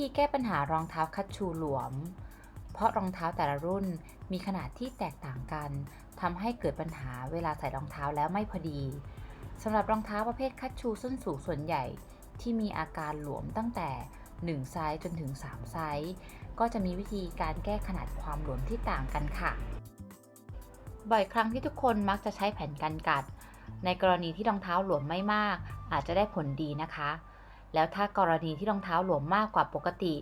ธีแก้ปัญหารองเท้าคัชชูหลวม เพราะรองเท้าแต่ละรุ่นมีขนาดที่แตกต่างกันทำให้เกิดปัญหาเวลาใส่รองเท้าแล้วไม่พอดีสำหรับรองเท้าประเภทคัชชูส้นสูงส่วนใหญ่ ที่มีอาการหลวมตั้งแต่1ไซส์จนถึง 3 ไซส์ ก็จะมีวิธีการแก้ขนาดความหลวมที่ต่างกันค่ะ บ่อยครั้งที่ทุกคนมักจะใช้แผ่นกันกัด ในกรณีที่รองเท้าหลวมไม่มาก อาจจะได้ผลดีนะคะ แล้วถ้ากรณีที่รองเท้าหลวมมากกว่าปกติ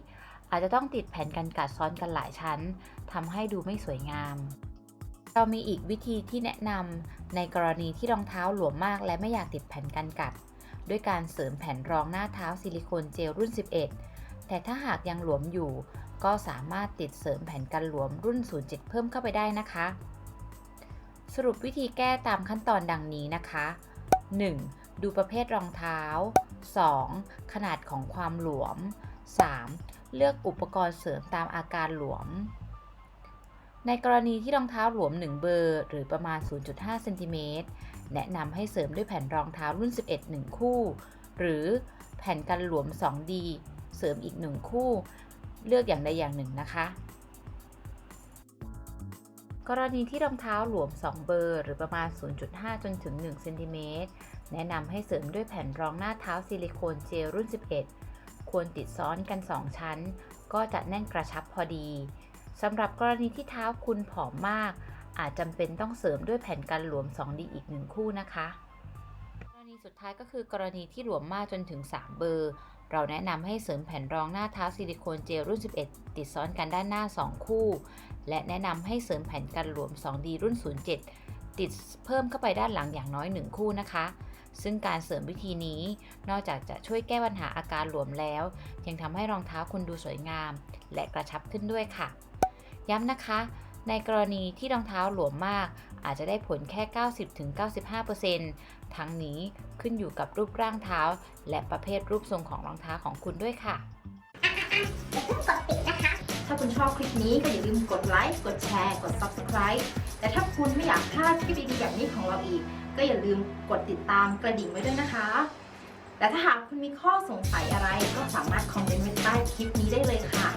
อาจจะต้องติดแผ่นกันกัดซ้อนกันหลายชั้นทำให้ดูไม่สวยงาม เรามีอีกวิธีที่แนะนำในกรณีที่รองเท้าหลวมมากและไม่อยากติดแผ่นกันกัด ด้วยการเสริมแผ่นรองหน้าเท้าซิลิโคนเจลรุ่น 11 แต่ถ้าหากยังหลวมอยู่ ก็สามารถติดเสริมแผ่นกันหลวมรุ่น 07 เพิ่มเข้าไปได้นะคะ สรุปวิธีแก้ตามขั้นตอนดังนี้นะคะ 1. ดูประเภทรองเท้า 2. ขนาดของความหลวม 3. เลือกอุปกรณ์เสริมตามอาการหลวม ในกรณีที่รองเท้าหลวม 1 เบอร์ หรือประมาณ 0.5เซนติเมตรแนะนำให้เสริมด้วยแผ่นรองเท้ารุ่น 11 1 คู่ หรือแผ่นกันหลวม 2D เสริมอีก 1 คู่ เลือกอย่างใดอย่างหนึ่งนะคะกรณีที่รองเท้าหลวม 2 เบอร์ หรือประมาณ 0.5 จนถึง1เซนติเมตร แนะนำให้เสริมด้วยแผ่นรองหน้าเท้าซิลิโคนเจลรุ่น 11 ควรติดซ้อนกัน 2 ชั้น ก็จะแน่นกระชับพอดีสำหรับกรณีที่เท้าคุณผอมมาก อาจจำเป็นต้องเสริมด้วยแผ่นกันหลวม 2D อีก1คู่นะคะกรณีสุดท้ายก็คือกรณีที่หลวมมากจนถึง 3 เบอร์ เราแนะนำให้เสริมแผ่นรองหน้าเท้าซิลิโคนเจลรุ่น 11 ติดซ้อนกันด้านหน้า 2 คู่ และแนะนำให้เสริมแผ่นกันหลวม 2D รุ่น 07 ติดเพิ่มเข้าไปด้านหลังอย่างน้อย 1 คู่นะคะ ซึ่งการเสริมวิธีนี้ นอกจากจะช่วยแก้ปัญหาอาการหลวมแล้ว ยังทำให้รองเท้าคุณดูสวยงาม และกระชับขึ้นด้วยค่ะ ย้ำนะคะ ในกรณีที่รองเท้าหลวมมาก อาจจะได้ผลแค่ 90-95%ทั้งนี้ขึ้นอยู่กับรูปร่างเท้า และประเภทรูปทรงของรองเท้าของคุณด้วยค่ะถ้าคุณชอบคลิปนี้ก็อย่าลืมกดไลค์ กดแชร์ กด Subscribe แต่ถ้าคุณไม่อยากพลาดคลิปดีๆแบบนี้ของเราอีก ก็อย่าลืมกดติดตามกระดิ่งไว้ด้วยนะคะ และถ้าหากคุณมีข้อสงสัยอะไรก็สามารถคอมเมนต์ไว้ใต้คลิปนี้ได้เลยค่ะ